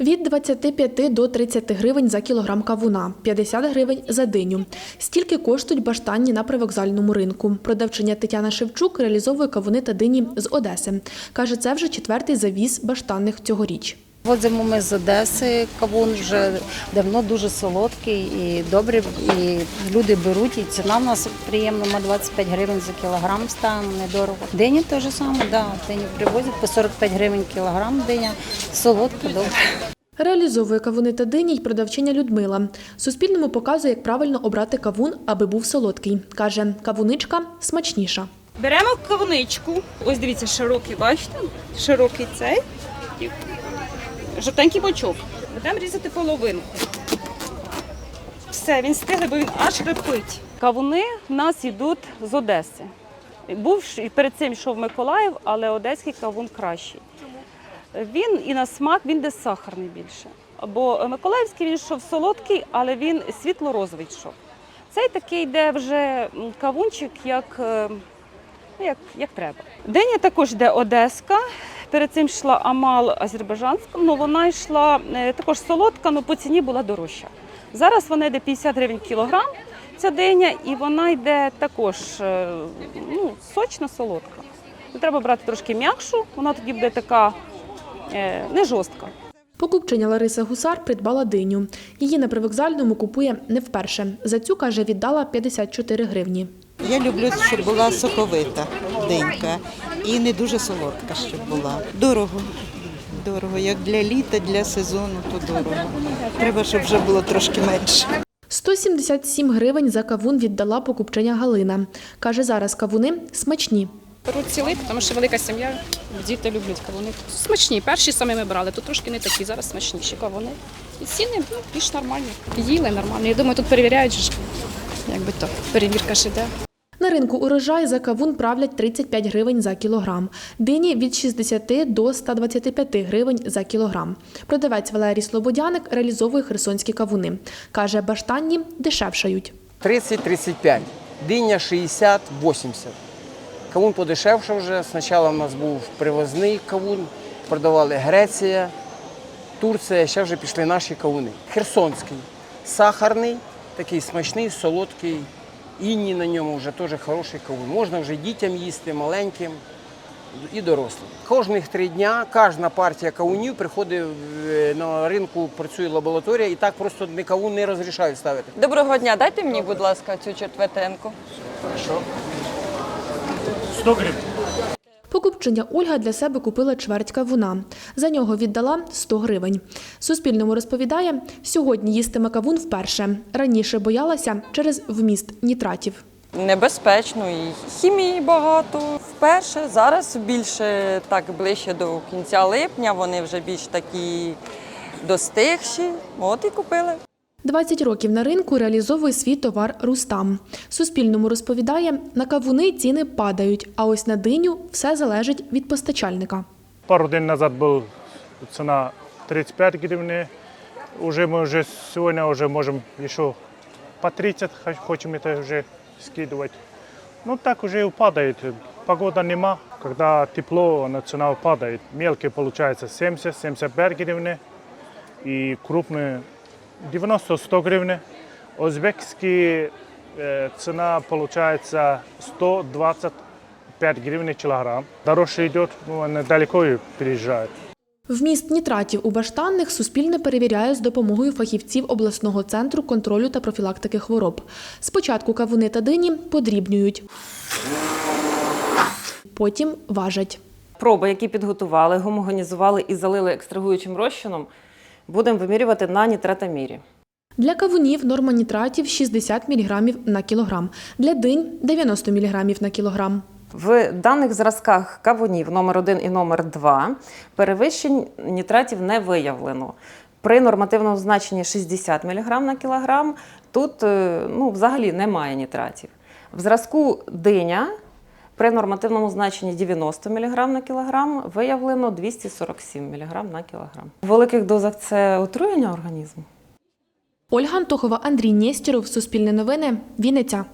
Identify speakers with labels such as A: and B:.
A: Від 25 до 30 гривень за кілограм кавуна, 50 гривень за диню. Стільки коштують баштанні на привокзальному ринку. Продавчиня Тетяна Шевчук реалізовує кавуни та дині з Одеси. Каже, це вже четвертий завіз баштанних цьогоріч.
B: Возимо ми з Одеси кавун вже давно дуже солодкий і добрий. І люди беруть, і ціна в нас приємна, ми 25 гривень за кілограм ставимо, недорого. Дині теж саме, да, дині привозять по 45 гривень кілограм диня, солодка, добре.
A: Реалізовує кавуни та дині й продавчиня Людмила. Суспільному показує, як правильно обрати кавун, аби був солодкий. Каже, кавуничка смачніша.
C: Беремо кавуничку. Ось дивіться, широкий, бачите? Широкий цей. Жовтенький бочок. Будемо різати половинку. Все, він стиглий, бо він аж хрипить. Кавуни в нас йдуть з Одеси. Був і перед цим йшов Миколаїв, але одеський кавун кращий. Він і на смак, він десь сахарний більше. Бо Миколаївський він йшов солодкий, але він світло-розовий йшов. Цей такий йде вже кавунчик, як, е, ну, як, як треба. Диня також йде одеська. Перед цим йшла Амал азербайджанська, ну вона йшла е, також солодка, але по ціні була дорожча. Зараз вона йде 50 гривень кілограм, ця диня, і вона йде також е, ну, сочна, солодка. Ну, Треба брати трошки м'якшу, вона тоді буде така е, не жорстка.
A: Покупчиня Лариса Гусар придбала диню. Її на привокзальному купує не вперше. За цю, каже, віддала 54 гривні.
D: Я люблю, щоб була соковита денька і не дуже солодка, щоб була. Дорого. Дорого. Як для літа, для сезону, то дорого. Треба, щоб вже було трошки менше.
A: 177 гривень за кавун віддала покупчиня Галина. Каже, зараз кавуни смачні.
E: Беру цілий, тому що велика сім'я, діти люблять кавуни. Смачні. Перші самі ми брали, тут трошки не такі, зараз смачніші кавуни. І ціни ну, більш нормальні. Їли нормально. Я думаю, тут перевіряють, якби то перевірка ж іде.
A: На ринку урожай за кавун правлять 35 гривень за кілограм. Дині від 60 до 125 гривень за кілограм. Продавець Валерій Слободяник реалізовує херсонські кавуни. Каже, баштанні дешевшають.
F: 30-35, диня 60-80. Кавун подешевшав вже. Спочатку у нас був привозний кавун, продавали Греція, Турція, ще вже пішли наші кавуни. Херсонський, сахарний, такий смачний, солодкий. Інні на ньому вже теж хороший кавун. Можна вже дітям їсти, маленьким і дорослим. Кожних три дня кожна партія кавунів приходить на ринку, працює лабораторія, і так просто не кавун не розрішають ставити.
G: Доброго дня, дайте мені, будь ласка, цю четвертенку.
A: Покупчиня Ольга для себе купила чверть кавуна. За нього віддала 100 гривень. Суспільному розповідає, сьогодні їстиме кавун вперше. Раніше боялася через вміст нітратів.
G: Небезпечно і хімії багато. Вперше зараз більше так ближче до кінця липня. Вони вже більш такі достигші. От і купили.
A: 20 років на ринку реалізовує свій товар Рустам. Суспільному розповідає, на кавуни ціни падають, а ось на диню все залежить від постачальника.
H: Пару дней назад был цена 35 гривен. Уже мы уже сегодня уже можем еще по 30 х- хотим это уже скидывать. Ну так уже и упадает. Погода нема. Когда тепло, она цена упадает. Мелкие получается 70-75 гривен. И крупные 90-100 гривен. Узбекский э, цена получается 125 гривен килограмм. Дороже идет, ну, она далеко и переезжает.
A: Вміст нітратів у баштанних Суспільне перевіряє з допомогою фахівців обласного центру контролю та профілактики хвороб. Спочатку кавуни та дині подрібнюють. Потім важать.
I: Проби, які підготували, гомогенізували і залили екстрагуючим розчином, будемо вимірювати на нітратомірі.
A: Для кавунів норма нітратів 60 мг на кілограм, для динь 90 мг на кілограм.
I: В даних зразках кавунів номер 1 і номер 2 перевищень нітратів не виявлено. При нормативному значенні 60 мг на кілограм тут е, ну, взагалі немає нітратів. В зразку диня при нормативному значенні 90 мг на кілограм виявлено 247 мг на кілограм. В великих дозах це отруєння організму.
A: Ольга Антохова, Андрій Нєстєров, Суспільне новини, Вінниця.